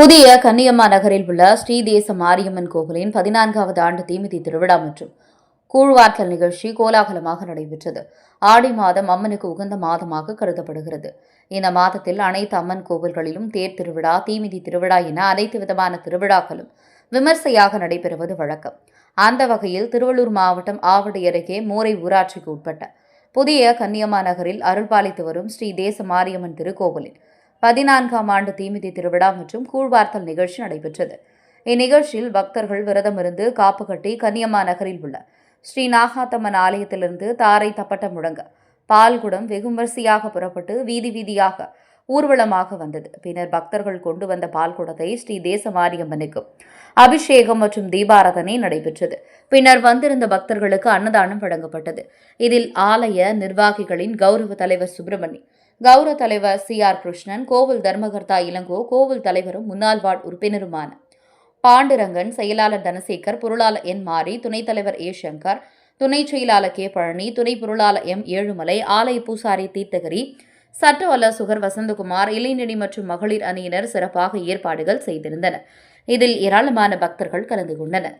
புதிய கன்னியம்மா நகரில் உள்ள ஸ்ரீதேச மாரியம்மன் கோவிலின் பதினான்காவது ஆண்டு தீமிதி திருவிழா மற்றும் கூழ்வாற்றல் நிகழ்ச்சி கோலாகலமாக நடைபெற்றது. ஆடி மாதம் அம்மனுக்கு உகந்த மாதமாக கருதப்படுகிறது. இந்த மாதத்தில் அனைத்து அம்மன் கோவில்களிலும் தேர் திருவிழா தீமிதி திருவிழா என அனைத்து விதமான திருவிழாக்களும் விமர்சையாக நடைபெறுவது வழக்கம். அந்த வகையில் திருவள்ளூர் மாவட்டம் ஆவடி அருகே மோரை ஊராட்சிக்கு உட்பட்ட புதிய கன்னியம்மா நகரில் அருள்பாலித்து வரும் ஸ்ரீ தேச மாரியம்மன் திருக்கோவிலில் பதினான்காம் ஆண்டு தீமிதி திருவிழா மற்றும் கூழ்வார்த்தல் நிகழ்ச்சி நடைபெற்றது. இந்நிகழ்ச்சியில் பக்தர்கள் விரதமிருந்து காப்பு கட்டி கன்னியம்மா நகரில் உள்ள ஸ்ரீ நாகாத்தம்மன் ஆலயத்திலிருந்து தாரை தப்பட்டம் முழங்க பால்குடம் வெகுமரிசையாக புறப்பட்டு வீதி வீதியாக ஊர்வலமாக வந்தது. பின்னர் பக்தர்கள் கொண்டு வந்த பால்குடத்தை ஸ்ரீ தேசமாரியம்மனுக்கு அபிஷேகம் மற்றும் தீபாராதனை நடைபெற்றது. பின்னர் வந்திருந்த பக்தர்களுக்கு அன்னதானம் வழங்கப்பட்டது. இதில் ஆலய நிர்வாகிகளின் கௌரவ தலைவர் சுப்பிரமணி கௌரவ தலைவர் சி. ஆர். கிருஷ்ணன் கோவில் தர்மகர்த்தா இளங்கோ கோவில் தலைவரும் முன்னாள் வார்டு உறுப்பினருமான பாண்டுரங்கன் செயலாளர் தனசேகர் பொருளாளர் என். மாரி துணைத் தலைவர் ஏ. சங்கர் துணை செயலாளர் கே. பழனி துணை பொருளாளர் எம். ஏழுமலை ஆலய பூசாரி தீர்த்தகிரி சட்ட வல்லசுகர் வசந்தகுமார் இளைஞணி மற்றும் மகளிர் அணியினர் சிறப்பாக ஏற்பாடுகள் செய்திருந்தனர். இதில் ஏராளமான பக்தர்கள் கலந்து கொண்டனர்.